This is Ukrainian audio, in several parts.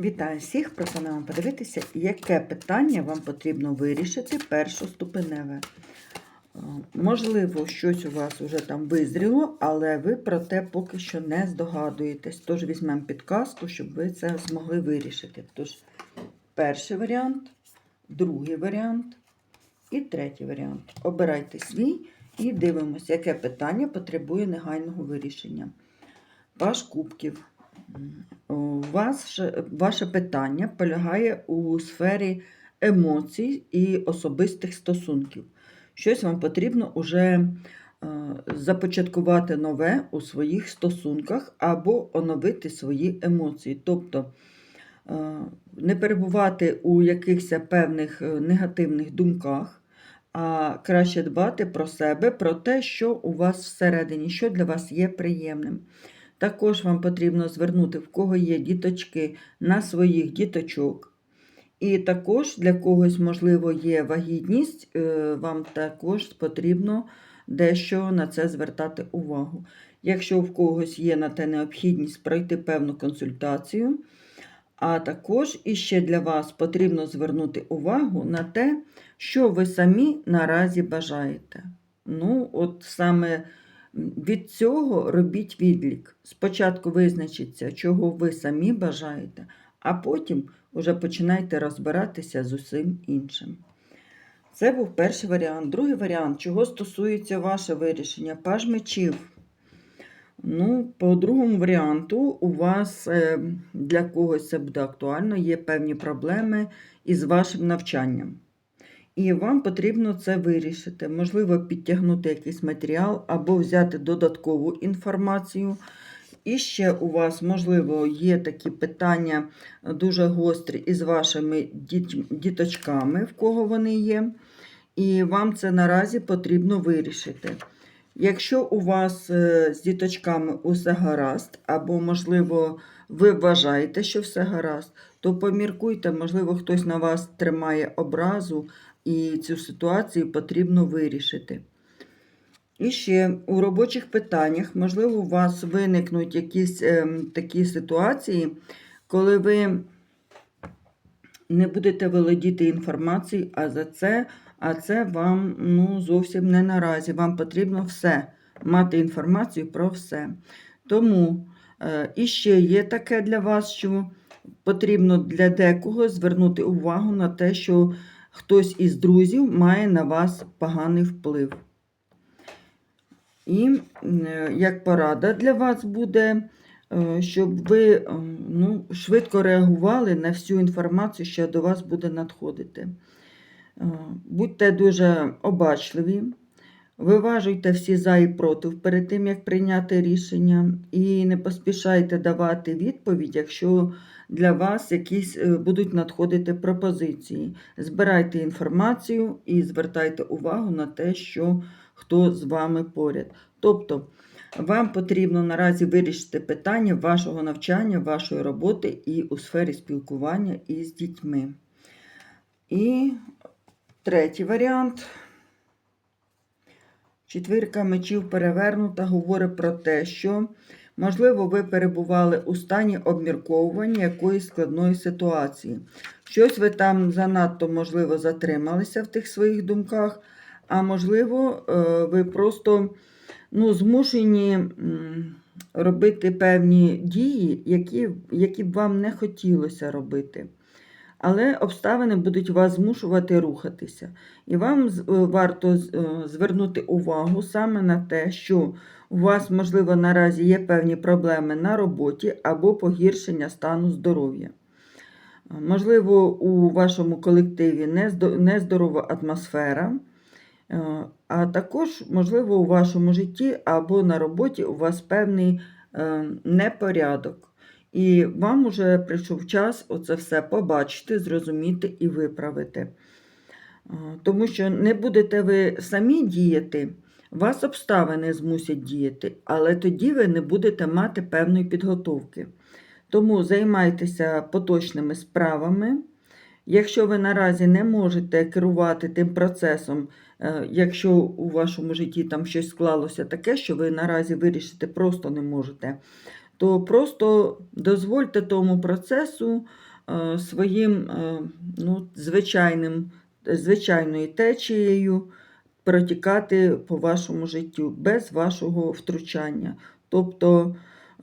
Вітаю всіх! Пропонуємо подивитися, яке питання вам потрібно вирішити першоступеневе. Е, Можливо, щось у вас вже там визріло, але ви про те поки що не здогадуєтесь. Тож візьмемо підказку, щоб ви це змогли вирішити. Тож, перший варіант, другий варіант і третій варіант. Обирайте свій і дивимося, яке питання потребує негайного вирішення. Ваш кубків. У вас же- ваше питання полягає у сфері емоцій і особистих стосунків. Щось вам потрібно уже е, започаткувати нове у своїх стосунках або оновити свої емоції. Тобто е, не перебувати у якихось певних е, негативних думках, а краще дбати про себе, про те, що у вас всередині, що для вас є приємним. Також вам потрібно звернути, в кого є діточки, на своїх діточок. І також для когось, можливо, є вагітність, е, вам також потрібно дещо на це звертати увагу. Якщо в когось є на те необхідність пройти певну консультацію, а також іще для вас потрібно звернути увагу на те, що ви самі наразі бажаєте. Ну, от саме від цього робіть відлік. Спочатку визначіться, чого ви самі бажаєте, а потім вже починайте розбиратися з усім іншим. Це був перший варіант. Другий варіант, чого стосується ваше вирішення, паж мечів. Ну, по другому варіанту, у вас е, для когось це буде актуально, є певні проблеми із вашим навчанням. І вам потрібно це вирішити. Можливо, підтягнути якийсь матеріал або взяти додаткову інформацію. І ще у вас, можливо, є такі питання дуже гострі із вашими діточками, в кого вони є. І вам це наразі потрібно вирішити. Якщо у вас е, з діточками усе гаразд, або, можливо, ви вважаєте, що все гаразд, то поміркуйте, можливо, хтось на вас тримає образу, і цю ситуацію потрібно вирішити. І ще у робочих питаннях, можливо, у вас виникнуть якісь ем, такі ситуації, коли ви не будете володіти інформацією, а за це, а це вам ну, зовсім не наразі. Вам потрібно все, мати інформацію про все. Тому е, і ще є таке для вас, що потрібно для декого звернути увагу на те, що хтось із друзів має на вас поганий вплив. І е, як порада для вас буде, е, щоб ви е, ну, швидко реагували на всю інформацію, що до вас буде надходити. Будьте дуже обачливі, виважуйте всі за і проти перед тим, як прийняти рішення, і не поспішайте давати відповідь, якщо для вас якісь е, будуть надходити пропозиції. Збирайте інформацію і звертайте увагу на те, що хто з вами поряд. Тобто, вам потрібно наразі вирішити питання вашого навчання, вашої роботи і у сфері спілкування із дітьми. І третій варіант. Четвірка мечів перевернута говорить про те, що, можливо, ви перебували у стані обмірковування якоїсь складної ситуації. Щось ви там занадто, можливо, затрималися в тих своїх думках, а можливо, е, ви просто ну, змушені робити певні дії, які, які б вам не хотілося робити. Але обставини будуть вас змушувати рухатися. І вам е, варто е, звернути увагу саме на те, що у вас, можливо, наразі є певні проблеми на роботі або погіршення стану здоров'я. Можливо, у вашому колективі нездорова атмосфера, е, а також, можливо, у вашому житті або на роботі у вас певний непорядок. І вам уже прийшов час оце все побачити, зрозуміти і виправити. Тому що не будете ви самі діяти, вас обставини змусять діяти, але тоді ви не будете мати певної підготовки. Тому займайтеся поточними справами. Якщо ви наразі не можете керувати тим процесом, е, якщо у вашому житті там щось склалося таке, що ви наразі вирішити просто не можете, то просто дозвольте тому процесу е, своїм е, ну, звичайним, звичайною течією протікати по вашому життю без вашого втручання. Тобто,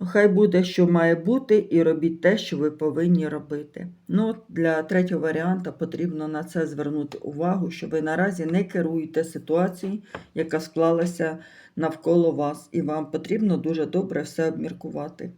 хай буде, що має бути, і робіть те, що ви повинні робити. Ну, для третього варіанта потрібно на це звернути увагу, що ви наразі не керуєте ситуацією, яка склалася навколо вас, і вам потрібно дуже добре все обміркувати.